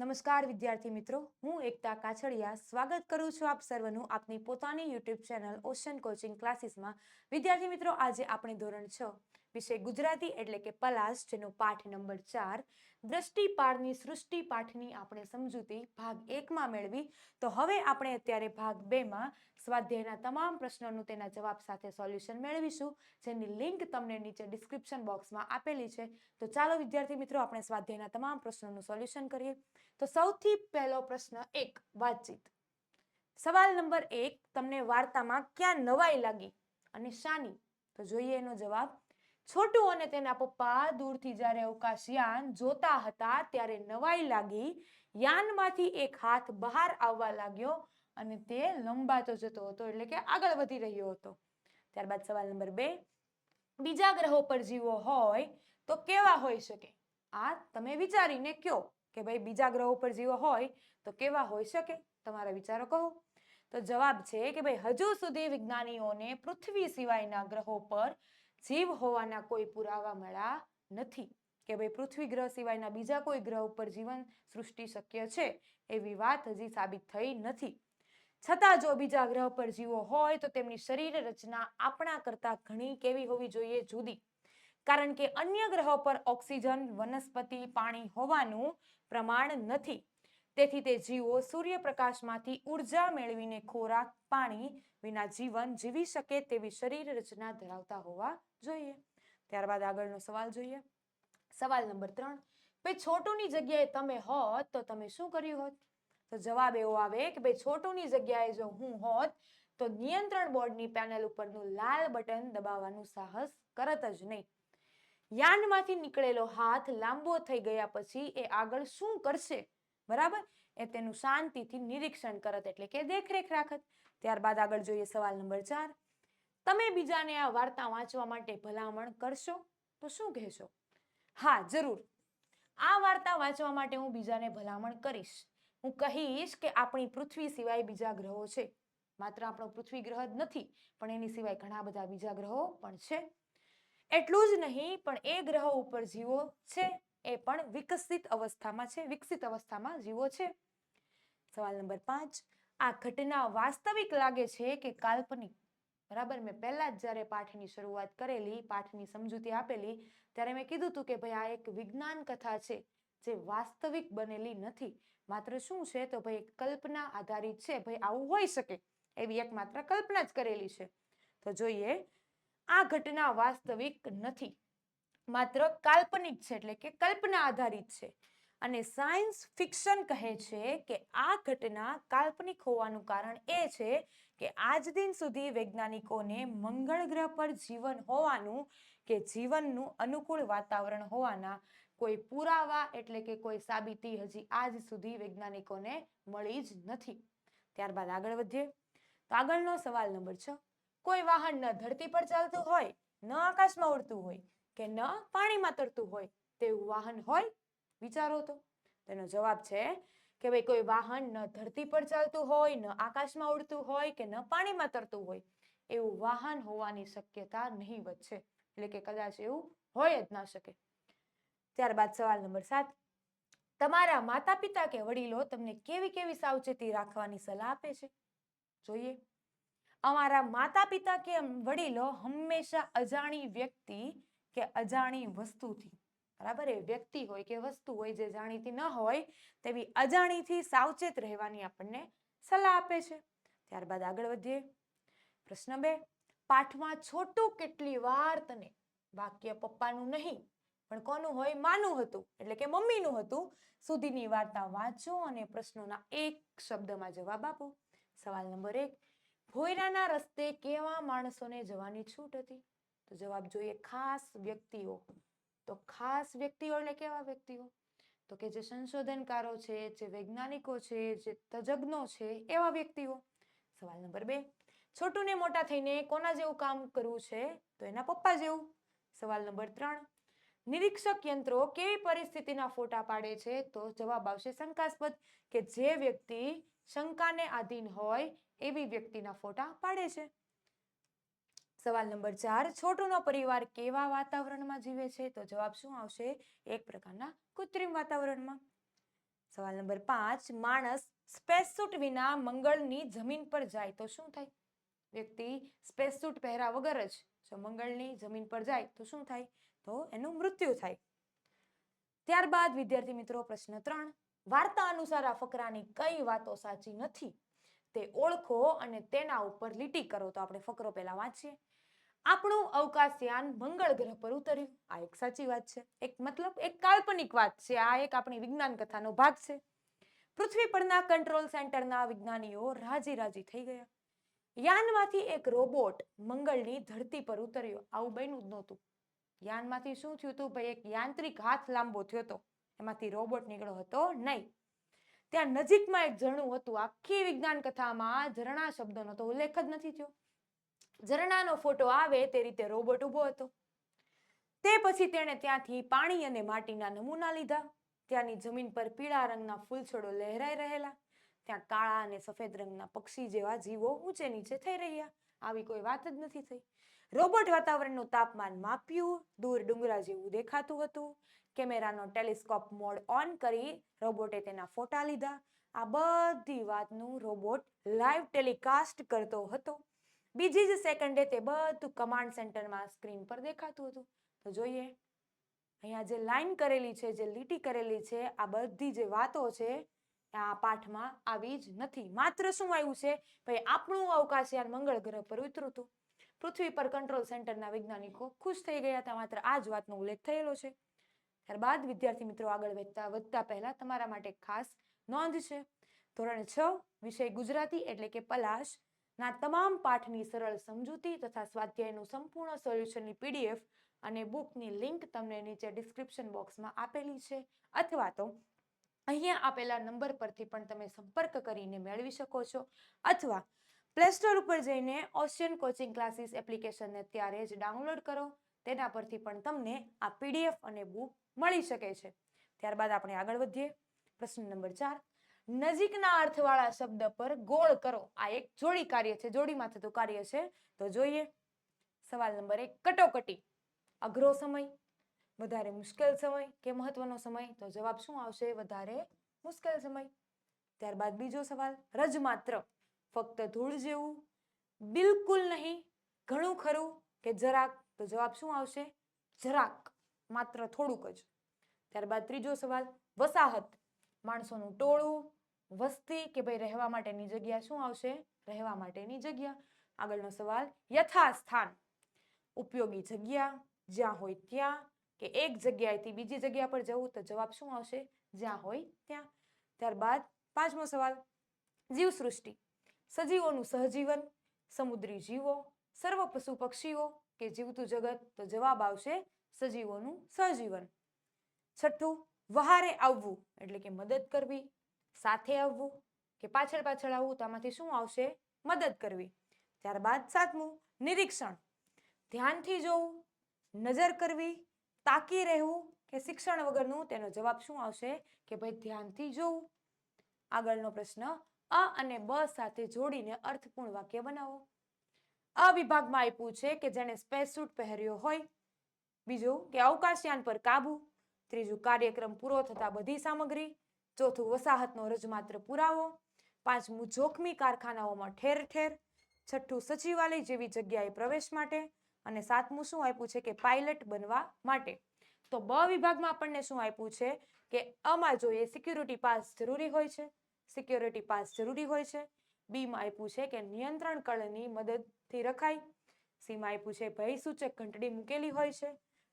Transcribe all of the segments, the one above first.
નમસ્કાર, વિદ્યાર્થી મિત્રો. હું એકતા કાછડિયા. સ્વાગત કરું છું આપ સર્વનું આપની પોતાની યુટ્યુબ ચેનલ ઓશન કોચિંગ ક્લાસીસમાં. વિદ્યાર્થી મિત્રો, આજે આપણે ધોરણ છ વિષય ગુજરાતી એટલે કે પલાસ જેનો પાઠ નંબર ચાર દ્રષ્ટિપાળની સૃષ્ટિ પાઠની આપણે સમજૂતી ભાગ એકમાં મેળવી. તો હવે આપણે અત્યારે ભાગ બેમાં સ્વાધ્યાયના તમામ પ્રશ્નોનું તેના જવાબ સાથે સોલ્યુશન મેળવીશું, જેની લિંક તમને નીચે ડિસ્ક્રિપ્શન બોક્સમાં આપેલી છે. તો ચાલો વિદ્યાર્થી મિત્રો, આપણે સ્વાધ્યાયના તમામ પ્રશ્નોનું સોલ્યુશન કરીએ. તો સૌથી પહેલો પ્રશ્ન એક, વાતચીત. સવાલ નંબર એક, તમને વાર્તામાં ક્યાં નવાઈ લાગી અને શાની? તો જોઈએ એનો જવાબ. છોટુ અને તેના પપ્પા દૂરથી જ્યારે અવકાશયાન જોતા હતા ત્યારે નવાઈ લાગી. યાનમાંથી એક હાથ બહાર આવવા લાગ્યો અને તે લંબાતો જતો હતો, એટલે કે આગળ વધી રહ્યો હતો. ત્યારબાદ સવાલ નંબર બે. બીજા ગ્રહો પર જીવો હોય તો કેવા હોઈ શકે? આ તમે વિચારીને કયો કે ભાઈ બીજા ગ્રહો પર જીવો હોય તો કેવા હોઈ શકે? તમારા વિચારો કહો. તો જવાબ છે કે ભાઈ હજુ સુધી વિજ્ઞાનીઓને પૃથ્વી સિવાયના ગ્રહો પર જીવ હોવાના કોઈ પુરાવા મળ્યા નથી કે ભાઈ પૃથ્વી ગ્રહ સિવાયના બીજા કોઈ ગ્રહ ઉપર જીવન સૃષ્ટિ શક્ય છે એવી વાત હજી સાબિત થઈ નથી. છતાં જો બીજા ગ્રહ પર જીવો હોય તો તેમની શરીર રચના આપણા કરતા ઘણી કેવી હોવી જોઈએ જુદી. કારણ કે અન્ય ગ્રહો પર ઓક્સિજન, વનસ્પતિ, પાણી હોવાનું પ્રમાણ નથી. તેથી તે જીવો સૂર્યપ્રકાશમાંથી ઊર્જા મેળવીને ખોરાક, પાણી વિના જીવન જીવી શકે તેવી શરીર રચના ધરાવતા હોવા જોઈએ. ત્યારબાદ આગળનો સવાલ જોઈએ. સવાલ નંબર ત્રણ ભાઈ છોટુની જગ્યાએ તમે હોત તો તમે શું કર્યું હોત? તો જવાબ એવો આવે કે ભાઈ છોટુની જગ્યાએ જો હું હોત તો નિયંત્રણ બોર્ડની પેનલ ઉપરનું લાલ બટન દબાવવાનું સાહસ કરત જ નહીં. યાનમાંથી નીકળેલો હાથ લાંબો થઈ ગયા પછી એ આગળ શું કરશે? બરાબર? એ તેનું શાંતિથી નિરીક્ષણ કરત એટલે કે દેખરેખ રાખત. ત્યારબાદ આગળ જોઈએ સવાલ નંબર ચાર. તમે બીજાને આ વાર્તા વાંચવા માટે ભલામણ કરશો તો શું કહેશો? હા, જરૂર. આ વાર્તા વાંચવા માટે હું બીજાને ભલામણ કરીશ. હું કહીશ કે આપણી પૃથ્વી સિવાય બીજા ગ્રહો છે. માત્ર આપણો પૃથ્વી ગ્રહ જ નથી, પણ એની સિવાય ઘણા બધા બીજા ગ્રહો પણ છે. એટલું જ નહીં, પણ એ ગ્રહો ઉપર જીવો છે. એ પણ વિકસિત અવસ્થામાં છે, વિકસિત અવસ્થામાં જીવો છે. સવાલ નંબર પાંચ, આ ઘટના વાસ્તવિક લાગે છે કે કાલ્પનિક? બરાબર, મેં પહેલા જ જ્યારે પાઠની શરૂઆત કરેલી, પાઠની સમજૂતી આપેલી, ત્યારે મેં કીધું હતું કે ભાઈ, આ એક વિજ્ઞાન કથા છે, જે વાસ્તવિક બનેલી નથી. માત્ર શું છે? તો ભાઈ કલ્પના આધારિત છે. ભાઈ, આવું હોઈ શકે. એવી એક માત્ર કલ્પના જ કરેલી છે. તો જોઈએ, આ ઘટના વાસ્તવિક નથી. માત્ર કાલ્પનિક છે એટલે કે કલ્પના આધારિત છે. અને સાયન્સ ફિક્શન કહે છે કે આ ઘટના કાલ્પનિક હોવાનું કારણ એ છે કે આજ દિન સુધી વૈજ્ઞાનિકોને મંગળ ગ્રહ પર જીવન હોવાનું કે જીવનનું અનુકૂળ વાતાવરણ હોવાના કોઈ પુરાવા એટલે કે કોઈ સાબિતી હજી આજ સુધી વૈજ્ઞાનિકોને મળી જ નથી. ત્યારબાદ આગળ વધીએ. તો આગળનો સવાલ નંબર છ. કોઈ વાહન ન ધરતી પર ચાલતું હોય, ન આકાશમાં ઉડતું હોય કે ન પાણીમાં તરતું હોય તેવું વાહન હોય? વિચારો તો. તેનો જવાબ છે કે ભાઈ, કોઈ વાહન ન ધરતી પર ચાલતું હોય, ન આકાશમાં ઉડતું હોય કે ન પાણીમાં તરતું હોય, એવું વાહન હોવાની શક્યતા નહીવત છે એટલે કે કદાચ એવું હોય જ ના શકે. ત્યારબાદ સવાલ નંબર સાત. તમારા માતા પિતા કે વડીલો તમને કેવી કેવી સાવચેતી રાખવાની સલાહ આપે છે? જોઈએ. અમારા માતા પિતા કે વડીલો હંમેશા અજાણી વ્યક્તિ કે અજાણી વસ્તુથી. બરાબર? એ વ્યક્તિ હોય કે વસ્તુ હોય જે જાણીતી ન હોય, તેવી અજાણીથી સાવચેત રહેવાની આપણને સલાહ આપે છે. ત્યારબાદ આગળ વધીએ. પ્રશ્ન બે. પાઠમાં છોટું કેટલી વાર તને વાક્ય પપ્પાનું નહીં, પણ કોનું હોય માનું હતું, એટલે કે મમ્મીનું હતું, સુધીની વાર્તા વાંચો અને પ્રશ્નોના એક શબ્દમાં જવાબ આપો. સવાલ નંબર એક. ભોયરાના રસ્તે કેવા માણસોને જવાની છૂટ હતી? તો જવાબ જોઈએ ખાસ વ્યક્તિઓ. તો ખાસ વ્યક્તિઓ એટલે કેવા વ્યક્તિઓ? તો કે જે સંશોધનકારો છે, જે વૈજ્ઞાનિકો છે, જે તજજ્ઞો છે, એવા વ્યક્તિઓ. સવાલ નંબર બે. છોટુને મોટા થઈને કોના જેવું કામ કરવું છે? તો એના પપ્પા જેવું. સવાલ નંબર ત્રણ. નિરીક્ષક યંત્રો કેવી પરિસ્થિતિના ફોટા પાડે છે? તો જવાબ આવશે શંકાસ્પદ કે જે વ્યક્તિ શંકાને આધીન હોય એવી વ્યક્તિના ફોટા પાડે છે. સવાલ નંબર ચાર, છોટુનો પરિવાર કેવા વાતાવરણમાં જીવે છે? તો જવાબ શું આવશે? એક પ્રકારના કૃત્રિમ વાતાવરણમાં. સવાલ નંબર પાંચ, માણસ સ્પેસ સૂટ વિના મંગળની જમીન પર જાય તો શું થાય? વ્યક્તિ સ્પેસ સૂટ પહેર્યા વગર જ જો મંગળની જમીન પર જાય તો શું થાય? તો એનું મૃત્યુ થાય. ત્યારબાદ, વિદ્યાર્થી મિત્રો, પ્રશ્ન ત્રણ, વાર્તા અનુસાર આ ફકરાની કઈ વાતો સાચી નથી? તે ઓળખો અને તેના ઉપર લીટી કરો. તો આપણે ફકરો પહેલા વાંચીએ. આપણું અવકાશયાન મંગળ ગ્રહ પર ઉતર્યું. આ એક સાચી વાત છે. એક મતલબ એક કાલ્પનિક વાત છે. આ એક આપણી વિજ્ઞાન કથાનો ભાગ છે. પૃથ્વી પરના કંટ્રોલ સેન્ટરના વિજ્ઞાનીઓ રાજી રાજી થઈ ગયા. યાનમાંથી એક રોબોટ મંગળની ધરતી પર ઉતર્યો. આવું બન્યું જ નહોતું. યાનમાંથી શું થયું હતું ભાઈ? એક યાંત્રિક હાથ લાંબો થયો હતો. એમાંથી રોબોટ નીકળ્યો હતો નહીં. ત્યાં નજીકમાં એક ઝરણું હતું. આખી વિજ્ઞાન કથામાં ઝરણા શબ્દનો તો ઉલ્લેખ જ નથી થયો. ઝરણાનો ફોટો આવે તે રીતે રોબોટ ઊભો હતો. તે પછી તેણે ત્યાંથી પાણી અને માટીના નમૂના લીધા. ત્યાંની જમીન પર પીળા રંગના ફૂલછોડો લહેરાઈ રહેલા. ત્યાં કાળા અને સફેદ રંગના પક્ષી જેવા જીવો ઊંચે નીચે થઈ રહ્યા. આવી કોઈ વાત જ નથી થઈ. રોબોટ વાતાવરણનું તાપમાન માપ્યું. દૂર ડુંગરા જેવું દેખાતું હતું. કેમેરાનો ટેલિસ્કોપ મોડ ઓન કરી રોબોટે તેના ફોટા લીધા. આ બધી વાતનું રોબોટ લાઈવ ટેલિકાસ્ટ કરતો હતો. બીજી જ સેકન્ડે તે બધું કમાન્ડ સેન્ટરમાં સ્ક્રીન પર દેખાતું હતું. તો જોઈએ, અહીંયા જે લાઈન કરેલી છે, જે લીટી કરેલી છે, આ બધી જે વાતો છે, આ પાઠમાં આવી જ નથી. માત્ર શું આવ્યું છે? ભાઈ, આપણું અવકાશયાન મંગળ ગ્રહ પર ઉતર્યું હતું. પૃથ્વી પર કંટ્રોલ સેન્ટરના વૈજ્ઞાનિકો ખુશ થઈ ગયા હતા. માત્ર આ જ વાતનો ઉલ્લેખ થયેલો છે. ત્યારબાદ, વિદ્યાર્થી મિત્રો, આગળ વધતા વધતા પહેલા તમારા માટે ખાસ નોંધ છે. ધોરણ છ, વિષય ગુજરાતી એટલે કે પલાશ. ના તમામ પાઠની સરળ સમજૂતી તથા સ્વાધ્યાયનું સંપૂર્ણ સોલ્યુશનની પીડીએફ અને બુકની લિંક તમને નીચે ડિસ્ક્રિપ્શન બોક્સમાં આપેલી છે. અથવા તો અહીંયા આપેલા નંબર પરથી પણ તમે સંપર્ક કરીને મેળવી શકો છો. અથવા પ્લે સ્ટોર ઉપર જઈને ઓશિયન કોચિંગ ક્લાસીસ એપ્લિકેશનને ત્યારે જ ડાઉનલોડ કરો. તેના પરથી પણ તમને આ પીડીએફ અને બુક મળી શકે છે. ત્યારબાદ આપણે આગળ વધીએ. પ્રશ્ન નંબર ચાર. નજીકના અર્થવાળા શબ્દ પર ગોળ કરો. આ એક જોડી કાર્ય છે. જોડીમાં થતું કાર્ય છે. તો જોઈએ. સવાલ નંબર એક, કટોકટી. અઘરો સમય, વધારે મુશ્કેલ સમય કે મહત્વનો સમય? તો જવાબ શું આવશે? વધારે મુશ્કેલ સમય. ત્યારબાદ બીજો સવાલ, રજ માત્ર. ફક્ત ધૂળ જેવું? બિલકુલ નહીં. ઘણું ખરું કે જરાક? તો જવાબ શું આવશે? જરાક. માત્ર થોડુંક જ. ત્યારબાદ ત્રીજો સવાલ, વસાહત. માણસોનું ટોળું વસ્તી કે ભાઈ રહેવા માટેની જગ્યા શું આવશે? રહેવા માટેની જગ્યા. આગળનો સવાલ, યથાસ્થાન. ઉપયોગી જગ્યા, જ્યાં હોય ત્યાં. કે એક જગ્યાએથી બીજી જગ્યા પર જવું, તો જવાબ શું આવશે? જ્યાં હોય ત્યાં. ત્યારબાદ પાંચમો સવાલ, જીવસૃષ્ટિ. સજીવોનું સહજીવન, સમુદ્રી જીવો, સર્વ પશુ પક્ષીઓ કે જીવતું જગત, તો જવાબ આવશે સજીવોનું સહજીવન. છઠ્ઠું, વહારે આવવું, એટલે કે મદદ કરવી. સાથે આવવું કે પાછળ પાછળ આવવું, તો આમાંથી શું આવશે? મદદ કરવી. ત્યારબાદ સાતમું, નિરીક્ષણ. ધ્યાનથી જોવું, નજર કરવી, તાકી રહેવું કે શિક્ષણ વગરનું તેનો જવાબ શું આવશે? કે ભાઈ ધ્યાનથી જોવું. આગળનો પ્રશ્ન, અ અને બ સાથે જોડીને અર્થપૂર્ણ વાક્ય બનાવો. અ વિભાગમાં આપ્યું છે કે જેણે સ્પેસ સૂટ પહેર્યો હોય. બીજું કે અવકાશયાન પર કાબુ. ત્રીજું કાર્યક્રમ પૂરો થતા બધી સામગ્રી. ચોથું વસાહતનો રજમાત્ર પુરાવો, પાંચમું જોખમી કારખાનાઓમાં ઠેર ઠેર, છઠ્ઠું સચિવાલય જેવી જગ્યાએ પ્રવેશ માટે અને સાતમું શું આપ્યું છે કે પાયલટ બનવા માટે. તો બ વિભાગમાં આપણને શું આપ્યું છે કે આમાં જોઈએ સિક્યુરિટી પાસ જરૂરી હોય છે, સિક્યોરિટી પાસ જરૂરી હોય છે, બીમાં આપ્યું છે કે નિયંત્રણ કળની મદદથી રખાય, સીમાં આપ્યું છે ભય સૂચક ઘંટડી મૂકેલી હોય છે,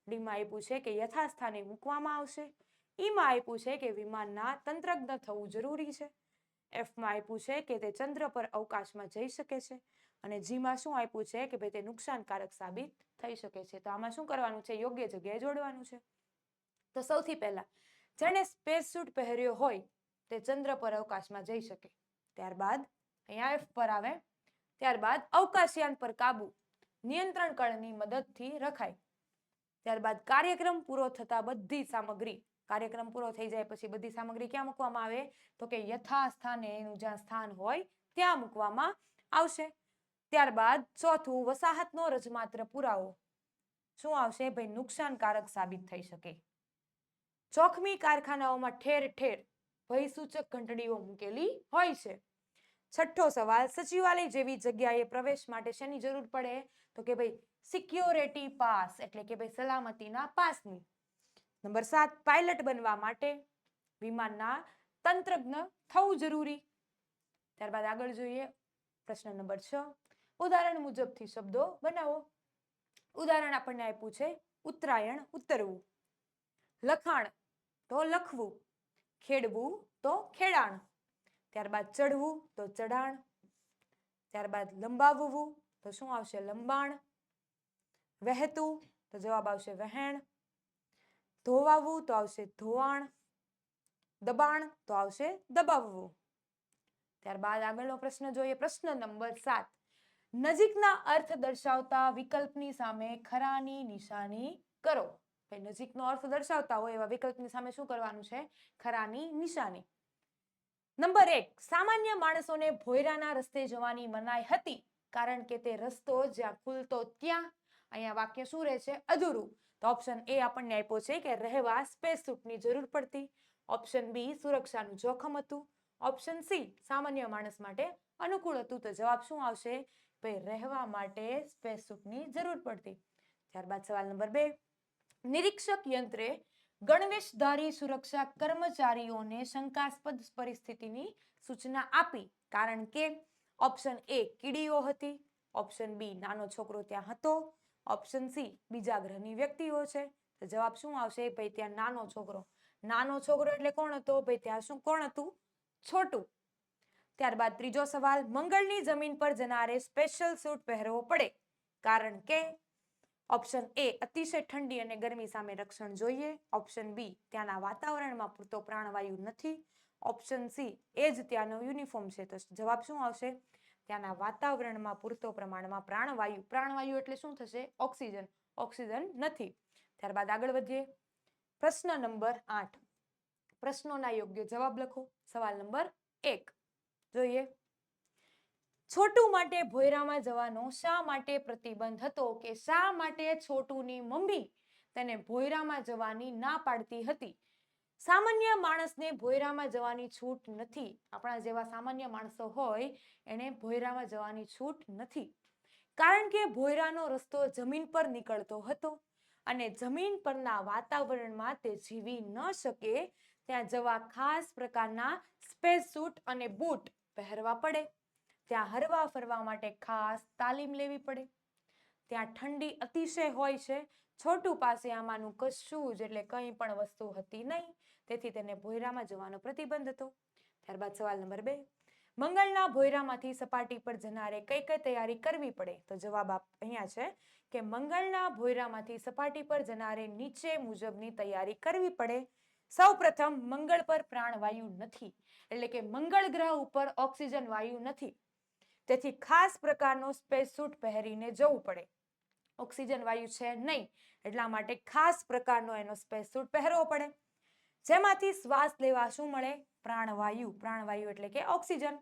ડીમાં આપ્યું છે કે યથાસ્થાને મૂકવામાં આવશે ઈમાં આપ્યું છે કે વિમાનના તંત્રજ્ઞ થવું જરૂરી છે. એફમાં આપ્યું છે કે તે ચંદ્ર પર અવકાશમાં જઈ શકે છે. અને જીમાં શું આપ્યું છે કે ભાઈ તે નુકસાનકારક સાબિત થઈ શકે છે. તો આમાં શું કરવાનું છે? યોગ્ય જગ્યાએ જોડવાનું છે. તો સૌથી પહેલા, જેણે સ્પેસ સૂટ પહેર્યો હોય, તે ચંદ્ર પર અવકાશમાં જઈ શકે. ત્યારબાદ, અહીંયા એફ પર આવે. ત્યારબાદ, અવકાશયાન પર કાબુ. નિયંત્રણ કળની મદદથી રખાય. ત્યારબાદ, કાર્યક્રમ પૂરો થતા બધી સામગ્રી કાર્યક્રમ પૂરો થઈ જાય પછી બધી સામગ્રી ક્યાં મૂકવામાં આવે? તો કે યથાસ્થાને એનું જ્યાં સ્થાન હોય, ત્યાં મૂકવામાં આવશે. ત્યારબાદ ચોથું, વસાહતનો રજમાત્ર પુરાવો. શું આવશે? ભાઈ નુકસાનકારક સાબિત થઈ શકે. જોખમી કારખાનાઓમાં ઠેર ઠેર ભયસૂચક ઘંટડીઓ મૂકેલી હોય છે. છઠ્ઠો સવાલ, સચિવાલય જેવી જગ્યાએ પ્રવેશ માટે શેની જરૂર પડે? તો કે ભાઈ સિક્યોરિટી પાસ, એટલે કે ભાઈ સલામતીના પાસની. નંબર સાત પાયલટ બનવા માટે વિમાનના તંત્રજ્ઞ થવું જરૂરી. ત્યારબાદ આગળ જોઈએ પ્રશ્ન નંબર છ. ઉદાહરણ મુજબથી શબ્દો બનાવો. ઉદાહરણ આપણને આપ્યું છે, ઉત્તરાયણ ઉતરવું. લખાણ તો લખવું. ખેડવું તો ખેડાણ. ત્યારબાદ ચડવું તો ચઢાણ. ત્યારબાદ લંબાવવું તો શું આવશે? લંબાણ. વહેતું તો જવાબ આવશે વહેણ. ધોવાવું તો આવશે ધોવાણ, દબાણ તો આવશે દબાવવું. ત્યારબાદ આગળનો પ્રશ્ન જોઈએ, પ્રશ્ન નંબર સાત. નજીકના અર્થ દર્શાવતા વિકલ્પની સામે ખરાની નિશાની કરો. નજીકનો અર્થ દર્શાવતા હોય એવા વિકલ્પની સામે શું કરવાનું છે? ખરાની નિશાની. નંબર એક, સામાન્ય માણસોને ભોયરાના રસ્તે જવાની મનાઈ હતી કારણ કે તે રસ્તો જ્યાં ખુલતો ત્યાં અહીંયા વાક્ય શું રહે છે? અધૂરું. તો ઓપ્શન એ આપણને આપ્યો છે કે રહેવા સ્પેસ સૂટની જરૂર પડતી. ઓપ્શન બી સુરક્ષાનું જોખમ હતું. ઓપ્શન સી સામાન્ય માણસ માટે અનુકૂળ હતું. તો જવાબ શું આવશે? ભાઈ, રહેવા માટે સ્પેસ સૂટની જરૂર પડતી. ત્યારબાદ સવાલ નંબર બે. નિરીક્ષક યંત્રે ગણવેશધારી સુરક્ષા કર્મચારીઓને શંકાસ્પદ પરિસ્થિતિની સૂચના આપી. કારણ કે ઓપ્શન એ કીડીઓ હતી. ઓપ્શન બી નાનો છોકરો ત્યાં હતો. ઓપ્શન સી, બીજા ગ્રહની વ્યક્તિઓ છે. તો જવાબ શું આવશે? ભાઈ, ત્યાં નાનો છોકરો. નાનો છોકરો એટલે કોણ હતો? ભાઈ, ત્યાં શું, કોણ હતું? છોટું. ત્યારબાદ ત્રીજો સવાલ, મંગળની જમીન પર જનારે સ્પેશિયલ સૂટ પહેરવો પડે. કારણ કે ઓપ્શન એ અતિશય ઠંડી અને ગરમી સામે રક્ષણ જોઈએ. ઓપ્શન બી ત્યાંના વાતાવરણમાં પૂરતો પ્રાણવાયુ નથી. ઓપ્શન સી એ જ ત્યાંનો યુનિફોર્મ છે. તો જવાબ શું આવશે? ત્યાંના વાતાવરણમાં પૂરતો પ્રમાણમાં પ્રાણવાયુ પ્રાણવાયુ એટલે શું થશે? ઓક્સિજન. ઓક્સિજન નથી. ત્યારબાદ આગળ વધીએ. પ્રશ્ન નંબર આઠ. પ્રશ્નોના યોગ્ય જવાબ લખો. સવાલ નંબર એક. જોઈએ. છોટું માટે ભોયરામાં જવાનો શા માટે પ્રતિબંધ હતો કે શા માટે છોટુની મમ્મી તેને ભોયરામાં જવાની ના પાડતી હતી? સામાન્ય માણસને ભોયરામાં જવાની છૂટ નથી. આપણા જેવા સામાન્ય માણસો હોય, એને ભોયરામાં જવાની છૂટ નથી. કારણ કે ભોયરાનો રસ્તો જમીન પર નીકળતો હતો અને જમીન પરના વાતાવરણમાં તે જીવી ન શકે, ત્યાં જવા ખાસ પ્રકારના સ્પેસ સૂટ અને બૂટ પહેરવા પડે. ત્યાં હરવા ફરવા માટે ખાસ તાલીમ લેવી પડે. ત્યાં ઠંડી અતિશય હોય છે. છોટું પાસે આમાંનું કશું જ એટલે કંઈ પણ વસ્તુ હતી નહીં. તેથી તેને ભોયરામાં જવાનો પ્રતિબંધ હતો. ત્યારબાદ સવાલ નંબર બે. મંગળના ભોયરામાંથી સપાટી પર જનારે કઈ કઈ તૈયારી કરવી પડે? તો જવાબ અહીંયા છે કે મંગળના ભોયરામાંથી સપાટી પર જનારે નીચે મુજબની તૈયારી કરવી પડે. સૌપ્રથમ મંગળ પર પ્રાણવાયુ નથી. એટલે કે મંગળ ગ્રહ ઉપર ઓક્સિજન વાયુ નથી. તેથી ખાસ પ્રકારનો સ્પેસ સૂટ પહેરીને જવું પડે. ઓક્સિજન વાયુ છે નહીં, એટલા માટે ખાસ પ્રકારનો એનો સ્પેસ સૂટ પહેરવો પડે. જેમાંથી શ્વાસ લેવા શું મળે? પ્રાણવાયુ. પ્રાણવાયુ એટલે કે ઓક્સિજન.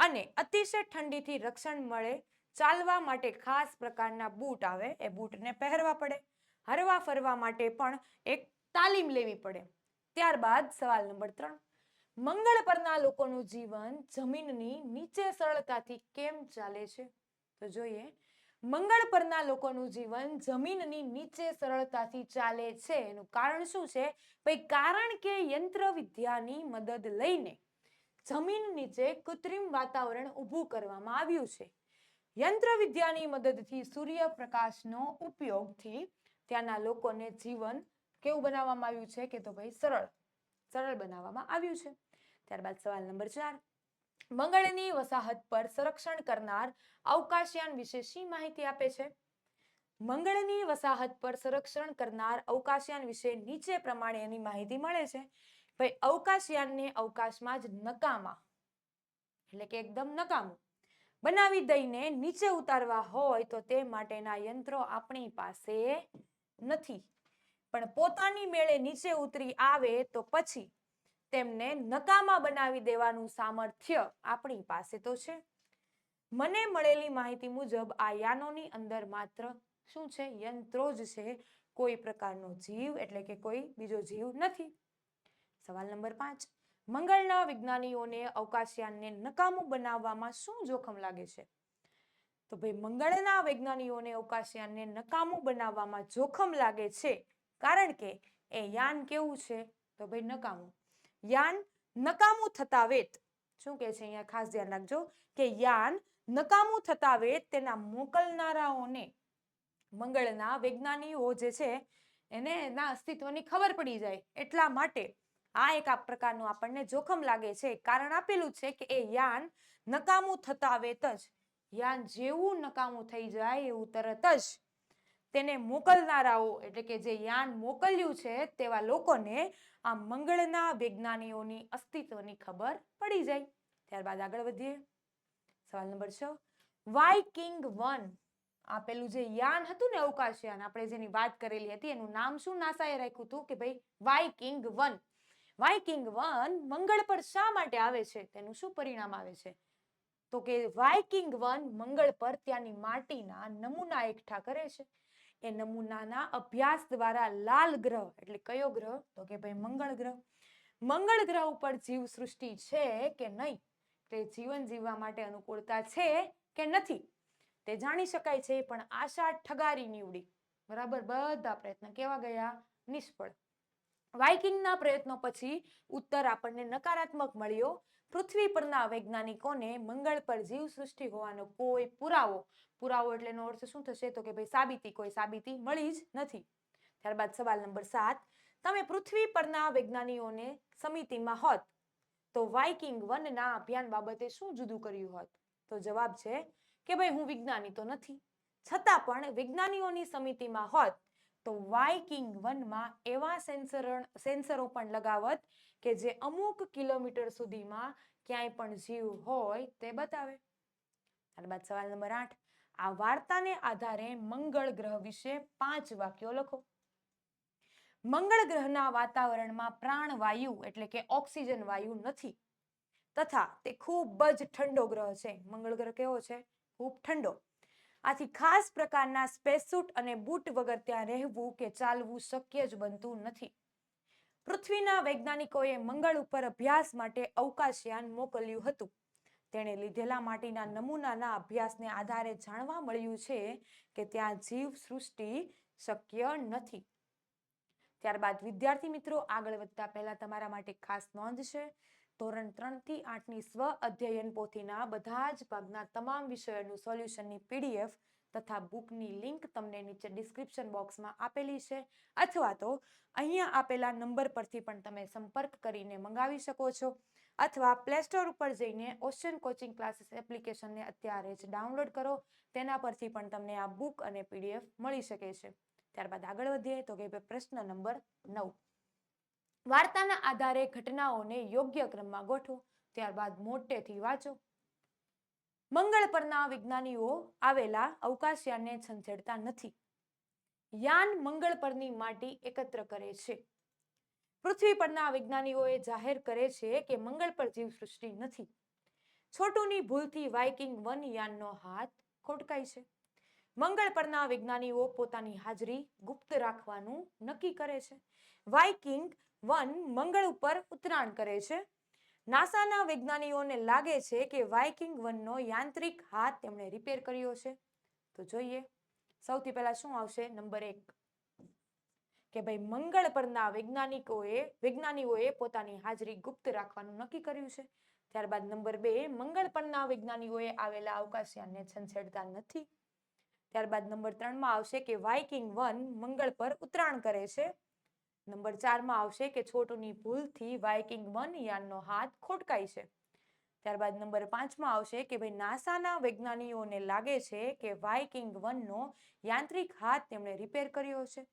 અને અતિશય ઠંડીથી રક્ષણ મળે, ચાલવા માટે ખાસ પ્રકારના બૂટ આવે, એ બૂટને પહેરવા પડે. હરવા ફરવા માટે પણ એક તાલીમ લેવી પડે. ત્યારબાદ સવાલ નંબર ત્રણ. મંગળ પરના લોકોનું જીવન જમીનની નીચે સરળતાથી કેમ ચાલે છે? તો જોઈએ મંગળ પરના લોકોનું જીવન જમીનની નીચે સરળતાથી ચાલે છે. એનું કારણ શું છે? ભાઈ કારણ કે યંત્ર વિદ્યાની મદદ લઈને જમીન નીચે કૃત્રિમ વાતાવરણ ઊભું કરવામાં આવ્યું છે. યંત્ર વિદ્યાની મદદથી સૂર્યપ્રકાશનો ઉપયોગથી ત્યાંના લોકોને જીવન કેવું બનાવવામાં આવ્યું છે કે તો ભાઈ સરળ સરળ બનાવવામાં આવ્યું છે. ત્યારબાદ સવાલ નંબર ચાર. મંગળની વસાહત પર સંરક્ષણ કરનાર અવકાશયાન વિશે શી માહિતી આપે છે? મંગળની વસાહત પર સંરક્ષણ કરનાર અવકાશયાન વિશે નીચે પ્રમાણે એની માહિતી મળે છે? ભાઈ, અવકાશયાનને અવકાશમાં જ નકામા, એટલે કે એકદમ નકામું. બનાવી દઈને નીચે ઉતારવા હોય તો તે માટેના યંત્રો આપણી પાસે નથી. પણ પોતાની મેળે નીચે ઉતરી આવે તો પછી તેમને નકામા બનાવી દેવાનું સામર્થ્ય આપણી પાસે તો છે. મને મળેલી માહિતી મુજબ આ યાનોની અંદર માત્ર શું છે? યંત્રો જ છે. કોઈ પ્રકારનો જીવ એટલે કે કોઈ બીજો જીવ નથી. સવાલ નંબર પાંચ. મંગળના વિજ્ઞાનીઓને અવકાશયાનને નકામું બનાવવામાં શું જોખમ લાગે છે? તો ભાઈ, મંગળના વૈજ્ઞાનિકોને અવકાશયાનને નકામું બનાવવામાં જોખમ લાગે છે. કારણ કે એ યાન કેવું છે? તો ભાઈ, નકામું. યાન નકામું થતા વેત. શું કહે છે અહીંયા? ખાસ ધ્યાન રાખજો કે યાન નકામું થતા વેત તેના મોકલનારાઓને, મંગળના વૈજ્ઞાનિકો જે છે એને એના અસ્તિત્વની ખબર પડી જાય. એટલા માટે આ એક આ પ્રકારનું આપણને જોખમ લાગે છે. કારણ આપેલું છે કે એ યાન નકામું થતા વેત જ, યાન જેવું નકામું થઈ જાય એવું તરત જ તેને મોકલનારાઓ, એટલે કે જે યાન મોકલ્યું છે તેવા લોકોને આ મંગળના વૈજ્ઞાનિકોની અસ્તિત્વની ખબર પડી જાય. ત્યારબાદ આગળ વધીએ. સવાલ નંબર છ. વાઇકિંગ વન આ પેલું જે યાન હતું ને અવકાશયાન, આપણે જેની વાત કરેલી હતી, એનું નામ શું? નાસાએ રાખ્યું હતું કે ભાઈ વાઇકિંગ વન. વાઇકિંગ વન મંગળ પર શા માટે આવે છે? તેનું શું પરિણામ આવે છે? તો કે વાઇકિંગ વન મંગળ પર ત્યાંની માટીના નમૂના એકઠા કરે છે. એ નમૂનાના અભ્યાસ દ્વારા લાલ ગ્રહ, એટલે કયો ગ્રહ? તો કે ભાઈ મંગળ ગ્રહ. મંગળ ગ્રહ ઉપર જીવ સૃષ્ટિ છે કે નહીં? તે જીવન જીવવા માટે અનુકૂળતા છે કે નથી? તે જાણી શકાય છે, પણ આશા ઠગારી નીવડી. બરાબર? બધા પ્રયત્ન કેવા ગયા? નિષ્ફળ. વાઇકિંગના પ્રયત્નો પછી ઉત્તર આપણને નકારાત્મક મળ્યો. પૃથ્વી પરના વૈજ્ઞાનિકોને મંગળ પર જીવ સૃષ્ટિ હોવાનો કોઈ પુરાવો પુરાવો એટલે એનો અર્થ શું થશે? તો કે ભાઈ સાબિતી, કોઈ સાબિતી મળી જ નથી. ત્યારબાદ સવાલ નંબર સાત, તમે પૃથ્વી પરના વૈજ્ઞાનિકોને સમિતિમાં હોત, તો વાઇકિંગ વનના અભિયાન બાબતે શું જુદું કર્યું હોત? તો જવાબ છે કે ભાઈ હું વિજ્ઞાની તો નથી. છતાં પણ વિજ્ઞાનીઓની સમિતિમાં હોત તો વાઇકિંગ વનમાં એવા સેન્સર, સેન્સરો પણ લગાવત કે જે અમુક કિલોમીટર સુધીમાં ક્યાંય પણ જીવ હોય તે બતાવે. ત્યારબાદ સવાલ નંબર આઠ. આ વાર્તાને આધારે મંગળ ગ્રહ વિશે પાંચ વાક્યો લખો. મંગળ ગ્રહના વાતાવરણમાં પ્રાણવાયુ એટલે કે ઓક્સિજન વાયુ નથી. તથા તે ખૂબ જ ઠંડો ગ્રહ છે. મંગળ ગ્રહ કેવો છે? ખૂબ ઠંડો. આથી ખાસ પ્રકારના સ્પેસસૂટ અને બૂટ વગર ત્યાં રહેવું કે ચાલવું શક્ય જ બનતું નથી. પૃથ્વીના વૈજ્ઞાનિકોએ મંગળ ઉપર અભ્યાસ માટે અવકાશયાન મોકલ્યું હતું. તેણે લીધેલા માટીના નમૂનાના અભ્યાસને આધારે જાણવા મળ્યું છે કે ત્યાં જીવ સૃષ્ટિ શક્ય નથી. ત્યારબાદ વિદ્યાર્થી મિત્રો, આગળ વધતા પહેલા તમારા માટે ખાસ નોંધ છે. ધોરણ ત્રણથી આઠની સ્વ અધ્યયન પોથીના બધા જ ભાગના તમામ વિષયોનું સોલ્યુશનની પીડીએફ તથા બુકની લિંક તમને નીચે ડિસ્ક્રિપ્શન બોક્સમાં આપેલી છે અથવા તો અહીંયા આપેલા નંબર પરથી પણ તમે સંપર્ક કરીને મંગાવી શકો છો અથવા પ્લે સ્ટોર ઉપર જઈને ઓશન કોચિંગ ક્લાસીસ એપ્લિકેશનને અત્યારે જ ડાઉનલોડ કરો. તેના પરથી પણ તમને આ બુક અને પીડીએફ મળી શકે છે. ત્યારબાદ આગળ વધીએ તો કે પ્રશ્ન નંબર નવ. વાર્તાના આધારે ઘટનાઓને યોગ્ય ક્રમમાં ગોઠવો, ત્યારબાદ મોટેથી વાંચો. મંગળ પરના વિજ્ઞાનીઓ આવેલા અવકાશયાનને છંછેડતા નથી. યાન મંગળ પરની માટી એકત્ર કરે છે. પૃથ્વી પરના વિજ્ઞાનીઓએ જાહેર કરે છે કે મંગળ પર જીવ સૃષ્ટિ નથી. છોટુની ભૂલથી વાઇકિંગ વન યાનનો હાથ ખોટકાય છે. મંગળ પરના વિજ્ઞાનીઓ પોતાની હાજરી ગુપ્ત રાખવાનું નક્કી કરે છે. વાઇકિંગ વન મંગળ ઉપર ઉતરાણ કરે છે. નાસાના વૈજ્ઞાનિકોને લાગે છે કે વાઇકિંગ વનનો યાંત્રિક હાથ તેમણે રિપેર કર્યો છે. તો જોઈએ, સૌથી પહેલા શું આવશે? નંબર એક. કે ભાઈ, મંગળ પરના વૈજ્ઞાનિકોએ વૈજ્ઞાનિકોએ પોતાની હાજરી ગુપ્ત રાખવાનું નક્કી કર્યું છે. ત્યારબાદ નંબર બે, મંગળ પરના વૈજ્ઞાનિકોએ આવેલા અવકાશયાનને છંછેડતા નથી. ત્યારબાદ નંબર ત્રણમાં આવશે કે વાઇકિંગ વન મંગળ પર ઉતરાણ કરે છે. નંબર ચારમાં આવશે કે છોટુની ભૂલથી વાઇકિંગ વન યાનનો હાથ ખોટકાય છે. ત્યારબાદ નંબર પાંચમાં આવશે કે ભાઈ નાસાના વૈજ્ઞાનિકોને લાગે છે કે વાઇકિંગ વનનો યાંત્રિક હાથ તેમણે રિપેર કર્યો છે.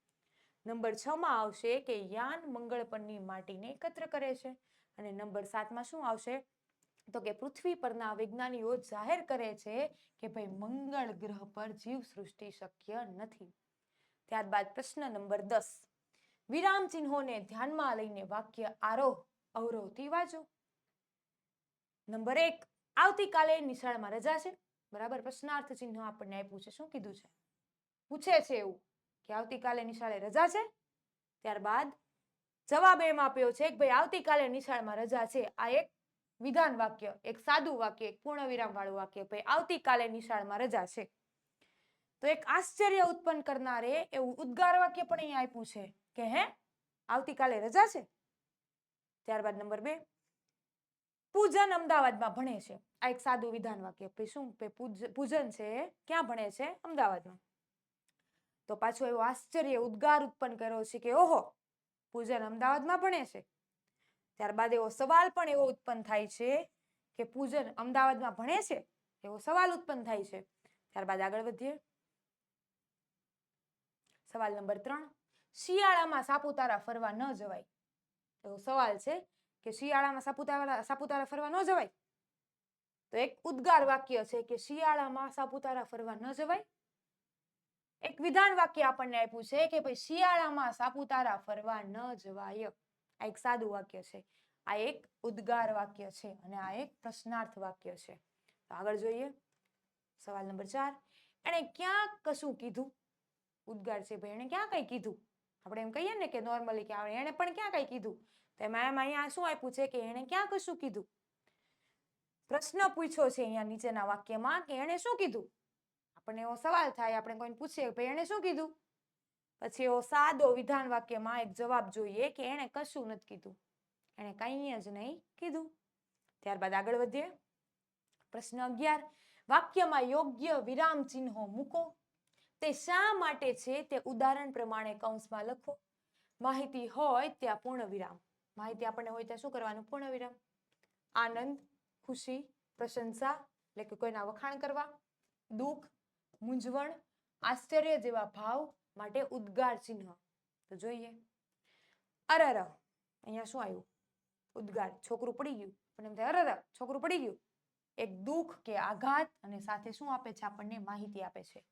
નંબર છમાં આવશે કે યાન મંગળ પરની માટીને એકત્ર કરે છે. અને નંબર સાતમાં શું આવશે? તો કે પૃથ્વી પરના વિજ્ઞાનીઓ જાહેર કરે છે કે ભાઈ મંગળ ગ્રહ પર જીવ સૃષ્ટિ શક્ય નથી. ત્યારબાદ પ્રશ્ન નંબર દસ. વિરામ ચિહ્નોને ધ્યાનમાં લઈને વાક્ય આરોહ અવરોહથી વાંચો. નંબર એક, આવતીકાલે નિશાળમાં રજા છે. બરાબર? પ્રશ્નાર્થ ચિહ્ન આપણને આપ્યું છે. શું કીધું છે? પૂછે છે એવું કે આવતીકાલે નિશાળે રજા છે? ત્યારબાદ જવાબ એમ આપ્યો છે કે ભાઈ, આવતીકાલે નિશાળમાં રજા છે. આ એક વિધાન વાક્ય, એક સાદું વાક્ય, એક પૂર્ણ વિરામ વાળું વાક્ય ભાઈ, આવતીકાલે નિશાળમાં રજા છે. તો એક આશ્ચર્ય ઉત્પન્ન કરનારે એવું ઉદ્ગાર વાક્ય પણ અહીંયા આપ્યું છે. કે હે, આવતીકાલે રજા છે? ત્યારબાદ નંબર બે, પૂજન અમદાવાદમાં ભણે છે. આ એક સાદું વિધાન વાક્ય શું? પૂજન છે, ક્યાં ભણે છે? અમદાવાદમાં. તો પાછો એવો આશ્ચર્ય ઉદ્ગાર ઉત્પન્ન કર્યો છે કે ઓહો, પૂજન અમદાવાદમાં ભણે છે. ત્યારબાદ એવો સવાલ પણ એવો ઉત્પન્ન થાય છે કે પૂજન અમદાવાદમાં ભણે છે? એવો સવાલ ઉત્પન્ન થાય છે. ત્યારબાદ આગળ વધીએ. સવાલ નંબર ત્રણ શિયાળામાં સાપુતારા ફરવા ન જવાય. એવો સવાલ છે કે શિયાળામાં સાપુતારા સાપુતારા ફરવા ન જવાય? તો એક ઉદ્ગાર વાક્ય છે કે શિયાળામાં સાપુતારા ફરવા ન જવાય. એક વિધાન વાક્ય આપણને આપ્યું છે કે ભાઈ શિયાળામાં સાપુતારા ફરવા ન જવાય. આ એક સાદું વાક્ય છે. આ એક ઉદ્ગાર વાક્ય છે અને આ એક પ્રશ્નાર્થ વાક્ય છે. તો આગળ જોઈએ. સવાલ નંબર ચાર. એણે ક્યાં કશું કીધું? ઉદ્ગાર છે ભાઈ, એણે ક્યાં કઈ કીધું? આપણે એમ કહીએ ને કે નોર્મલી કે એણે પણ ક્યાં કઈ કીધું? તો એમાં એમ અહીંયા શું આપ્યું છે કે એણે ક્યાં કશું કીધું? પ્રશ્ન પૂછ્યો છે અહીંયા નીચેના વાક્યમાં કે એણે શું કીધું? આપણને એવો સવાલ થાય, આપણે કોઈને પૂછીએ ભાઈ, એણે શું કીધું? પછી એવો સાદો વિધાન વાક્યમાં એક જવાબ જોઈએ કે એણે કશું નથી કીધું. એણે કંઈ જ નહીં કીધું. ત્યારબાદ આગળ વધીએ. પ્રશ્ન અગિયાર. વાક્યમાં યોગ્ય વિરામ ચિહ્નો મૂકો. તે શા માટે છે તે ઉદાહરણ પ્રમાણે કૌંસમાં લખો. માહિતી હોય ત્યાં પૂર્ણ વિરામ માહિતી આપણને હોય ત્યાં શું કરવાનું? પૂર્ણ વિરામ આનંદ, ખુશી, પ્રશંસા, એટલે કે કોઈના વખાણ કરવા. દુઃખ, મૂંઝવણ, આશ્ચર્ય જેવા ભાવ માટે ઉદ્ગાર ચિહ્ન. તો જોઈએ. અરર. અહીંયા શું આવ્યું? ઉદ્ગાર. છોકરું પડી ગયું. પણ એમ થાય, અરર, છોકરું પડી ગયું. એક દુઃખ કે આઘાત અને સાથે શું આપે છે? આપણને માહિતી આપે છે.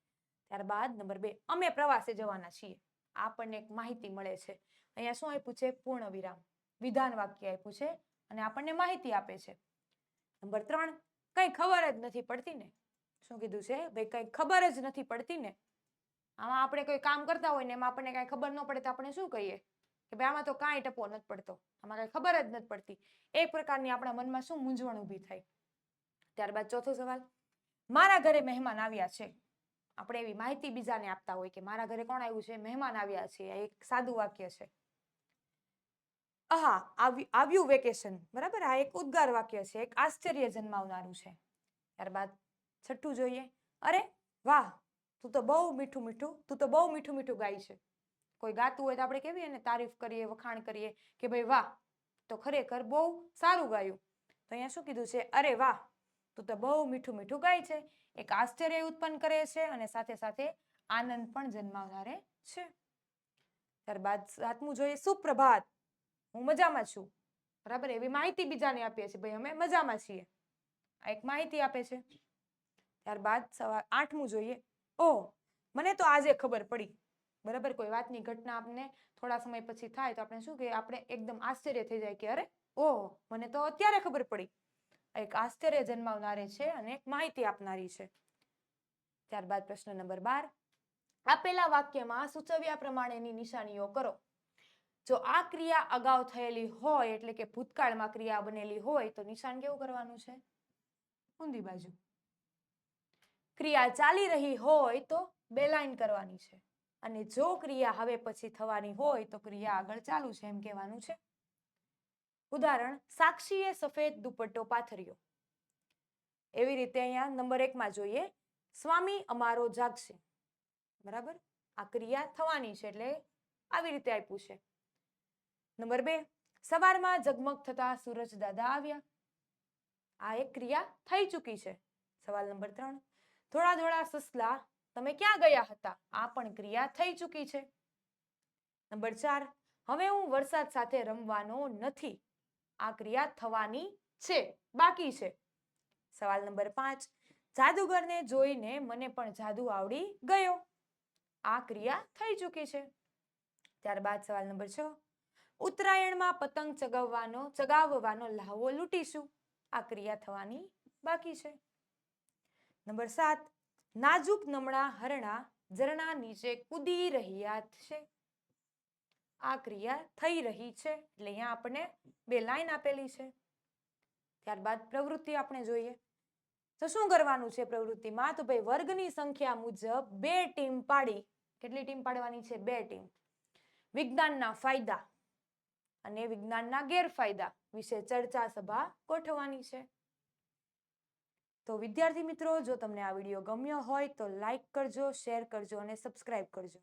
ત્યારબાદ નંબર બે, અમે પ્રવાસે જવાના છીએ. આપણને એક માહિતી મળે છે. અહીંયા શું આપ્યું છે? પૂર્ણ વિરામ વિધાન વાક્ય આપ્યું છે અને આપણને માહિતી આપે છે. નંબર ત્રણ, કઈ ખબર જ નથી પડતી ને. શું કીધું છે? ભાઈ, કઈ ખબર જ નથી પડતી ને. આમાં આપણે કોઈ કામ કરતા હોય ને એમાં આપણને કઈ ખબર ન પડે તો આપણે શું કહીએ? કે ભાઈ, આમાં તો કાંઈ ટપો નથી પડતો. આમાં કઈ ખબર જ નથી પડતી. એક પ્રકારની આપણા મનમાં શું મૂંઝવણ ઊભી થાય. ત્યારબાદ ચોથો સવાલ. મારા ઘરે મહેમાન આવ્યા છે. આપણે એવી માહિતી બીજાને આપતા હોય કે મારા ઘરે કોણ આવ્યું છે, મહેમાન આવ્યા છે, આ એક સાદું વાક્ય છે. આહા, આવી, આવ્યું વેકેશન, બરાબર? આ એક ઉદ્ગાર વાક્ય છે, એક આશ્ચર્ય જન્માવનારું છે. ત્યારબાદ છઠ્ઠું જોઈએ. અરે, વાહ, તું તો બહુ મીઠું મીઠું, તું તો બહુ મીઠું મીઠું ગાય છે. કોઈ ગાતું હોય તો આપણે કેવી એને તારીફ કરીએ, વખાણ કરીએ કે ભાઈ, વાહ, તો ખરેખર બહુ સારું ગાયું. તો અહીંયા શું કીધું છે? અરે, વાહ તું તો બહુ મીઠું મીઠું ગાય છે. એક આશ્ચર્ય ઉત્પન્ન કરે છે અને સાથે સાથે આનંદ પણ જન્માવનારે છે. ત્યારબાદ સાતમું જોઈએ સુપ્રભાત. હું મજામાં છું. બરાબર, એવી માહિતી બીજાને આપીએ છીએ. ભાઈ, અમે મજામાં છીએ. આ એક માહિતી આપે છે. ત્યારબાદ સવાર આઠમું જોઈએ. ઓહ મને તો આજે ખબર પડી. બરાબર, કોઈ વાતની ઘટના આપને થોડા સમય પછી થાય તો આપણે શું કે, આપણે એકદમ આશ્ચર્ય થઈ જાય કે અરે ઓહ મને તો અત્યારે ખબર પડી. એક આશ્ચર્ય જન્માવનારી છે અને એક માહિતી આપનારી છે. ત્યારબાદ પ્રશ્ન નંબર બાર. આપેલા વાક્યમાં સૂચવ્યા પ્રમાણેની નિશાનીઓ કરો. જો આ ક્રિયા અગાઉ થયેલી હોય, એટલે કે ભૂતકાળમાં ક્રિયા બનેલી હોય, તો નિશાન કેવું કરવાનું છે? ઊંધી બાજુ. ક્રિયા ચાલી રહી હોય, તો બે લાઈન કરવાની છે. અને જો ક્રિયા હવે પછી થવાની હોય, તો ક્રિયા આગળ ચાલુ છે એમ કહેવાનું છે. ઉદાહરણ, સાક્ષીએ સફેદ દુપટ્ટો પાથર્યો. એવી રીતે અહીંયા નંબર એકમાં જોઈએ, સ્વામી, અમારો જાગશે. બરાબર? આ ક્રિયા થવાની છે એટલે આવી રીતે આપ્યું છે. નંબર બે, સવારમાં ઝગમગ થતા સૂરજ દાદા આવ્યા. આ એક ક્રિયા થઈ ચૂકી છે. સવાલ નંબર ત્રણ, થોડા થોડા સસલા, તમે ક્યાં ગયા હતા? આ પણ ક્રિયા થઈ ચૂકી છે. નંબર ચાર, હવે હું વરસાદ સાથે રમવાનો નથી. આ ક્રિયા થવાની છે. બાકી છે. સવાલ નંબર પાંચ. જાદુગરને જોઈને મને પણ જાદુ આવડી ગયો. આ ક્રિયા થઈ ચૂકી છે. ત્યારબાદ સવાલ નંબર છ. ઉત્તરાયણમાં પતંગ ચગાવવાનો ચગાવવાનો લાહવો લૂંટીશું. આ ક્રિયા થવાની બાકી છે. નંબર સાત. નાજુક નમણા હરણા ઝરણા નીચે કૂદી રહ્યા છે. આ ક્રિયા થઈ રહી છે એટલે અહીંયા આપણે બે લાઈન આપેલી છે. ત્યારબાદ પ્રવૃત્તિ આપણે જોઈએ. તો શું કરવાનું છે પ્રવૃત્તિમાં? તો ભાઈ વર્ગની સંખ્યા મુજબ બે ટીમ પાડી. કેટલી ટીમ પાડવાની છે? બે ટીમ. વિજ્ઞાનના ફાયદા અને વિજ્ઞાનના ગેરફાયદા વિશે ચર્ચા સભા ગોઠવવાની છે. તો વિદ્યાર્થી મિત્રો, જો તમને આ વીડિયો ગમ્યો હોય તો લાઈક કરજો, શેર કરજો અને સબસ્ક્રાઈબ કરજો.